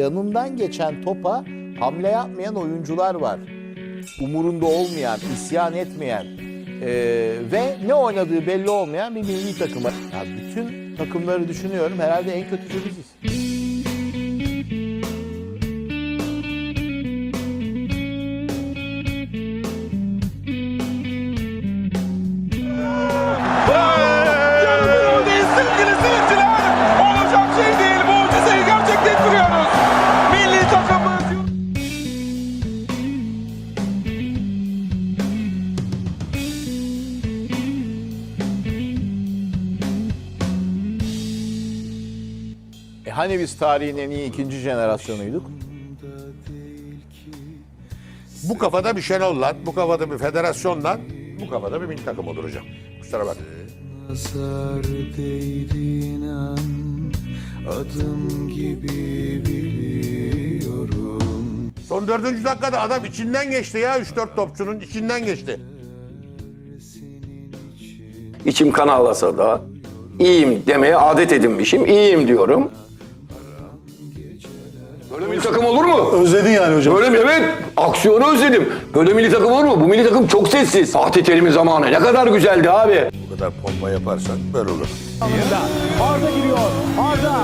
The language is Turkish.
Yanından geçen topa hamle yapmayan oyuncular var. Umurunda olmayan, isyan etmeyen eee, ve ne oynadığı belli olmayan bir milli takıma. Ya bütün takımları düşünüyorum. Herhalde en kötüsü biziz. E hani biz tarihin en iyi ikinci jenerasyonuyduk? Bu kafada bir Şenol'la, bu kafada bir federasyonla, bu kafada bir milli takım olur hocam. Kusura bakma. Nazar değdiğin an adım gibi biliyorum Son dördüncü dakikada adam içinden geçti ya. 3-4 topçunun içinden geçti. İçim kan ağlasa da iyiyim demeye adet edinmişim. İyiyim diyorum. Böyle milli takım olur mu? Özledin yani hocam. Böyle mi? Evet. Aksiyonu özledim. Böyle milli takım olur mu? Bu milli takım çok sessiz. Fatih Terim'in zamanı ne kadar güzeldi abi. Bu kadar pompa yaparsan böyle olur. Arda giriyor. Arda!